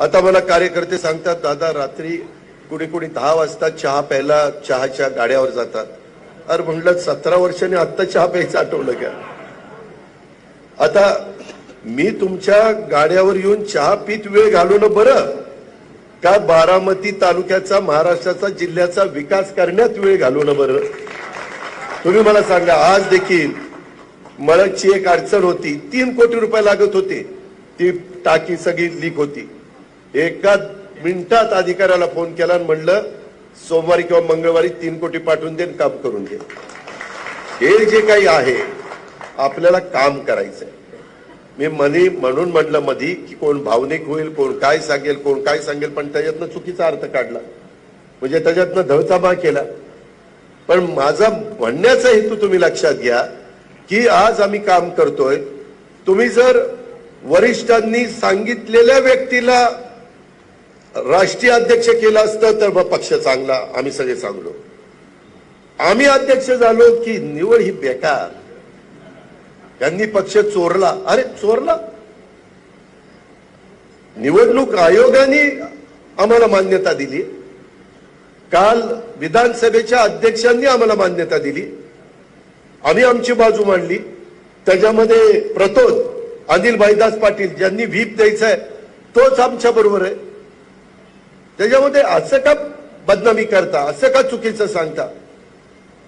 आता मला कार्यकर्ते सांगतात दादा रात्री कुणी कुणी दहा वाजता चहा प्यायला चहाच्या गाड्यावर जातात. अरे म्हणलं सतरा वर्षांनी आत्ता चहा प्यायचं आठवलं का? आता मी तुमच्या गाड्यावर येऊन चहा पीत वेळ घालवणं बरं का बारामती तालुक्याचा महाराष्ट्राचा जिल्ह्याचा विकास करण्यात वेळ घालवणं बरं? तुम्ही मला सांगा आज देखील मळकची एक अडचण होती तीन कोटी रुपये लागत होते ती टाकी सगळी लीक होती. एका मिनिटात अधिकाऱ्याला फोन केला आणि म्हणलं सोमवारी किंवा मंगळवारी तीन कोटी पाठवून दे काम करून दे. हे जे काही आहे आपल्याला काम करायचंय. मी मनी म्हणून म्हणलं मधी की कोण भावनिक होईल कोण काय सांगेल कोण काय सांगेल पण त्याच्यातनं चुकीचा अर्थ काढला. म्हणजे त्याच्यातनं धळचाबा केला. पण माझा म्हणण्याचा हेतू तुम्ही लक्षात घ्या की आज आम्ही काम करतोय. तुम्ही जर वरिष्ठांनी सांगितलेल्या व्यक्तीला राष्ट्रीय अध्यक्ष केलं असतं तर मग पक्ष चांगला आम्ही सगळे चांगलो. आम्ही अध्यक्ष झालो की निवड ही बेकार. त्यांनी पक्ष चोरला. अरे चोरला? निवडणूक आयोगाने आम्हाला मान्यता दिली. काल विधानसभेच्या अध्यक्षांनी आम्हाला मान्यता दिली. आम्ही आमची बाजू मांडली. त्याच्यामध्ये प्रतोद अनिल भाईदास पाटील ज्यांनी व्हीप द्यायचा आहे तोच आमच्या बरोबर आहे. त्याच्यामध्ये असं का बदनामी करता असं का चुकीचं सांगता?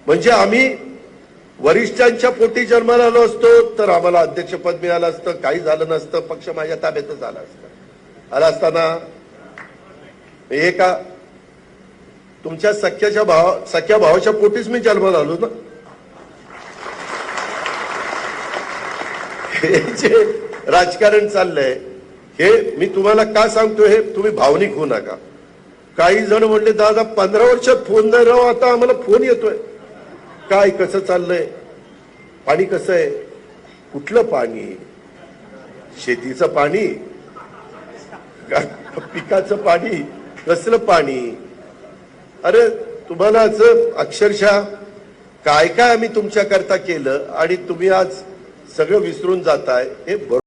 म्हणजे आम्ही वरिष्ठांच्या पोटी जन्माला आलो असतो तर आम्हाला अध्यक्षपद मिळालं असतं काही झालं नसतं पक्ष माझ्या ताब्यातच आला असतं. आला असताना हे का तुमच्या सख्याच्या भावा सख्या भावाच्या पोटीच मी जन्माला आलो ना? हे जे राजकारण चाललंय हे मी तुम्हाला का सांगतो हे तुम्ही भावनिक होऊ नका. काही जण म्हणले दादा पंधरा वर्षात फोन नाही राहू आता आम्हाला फोन येतोय. काय कसं चाललंय? पाणी कसं आहे? कुठलं पाणी? शेतीचं पाणी. पिकाचं पाणी? कसलं पाणी? अरे तुम्हाला असं अक्षरशः काय काय आम्ही तुमच्या करता केलं आणि तुम्ही आज सगळं विसरून जाताय हे बरोबर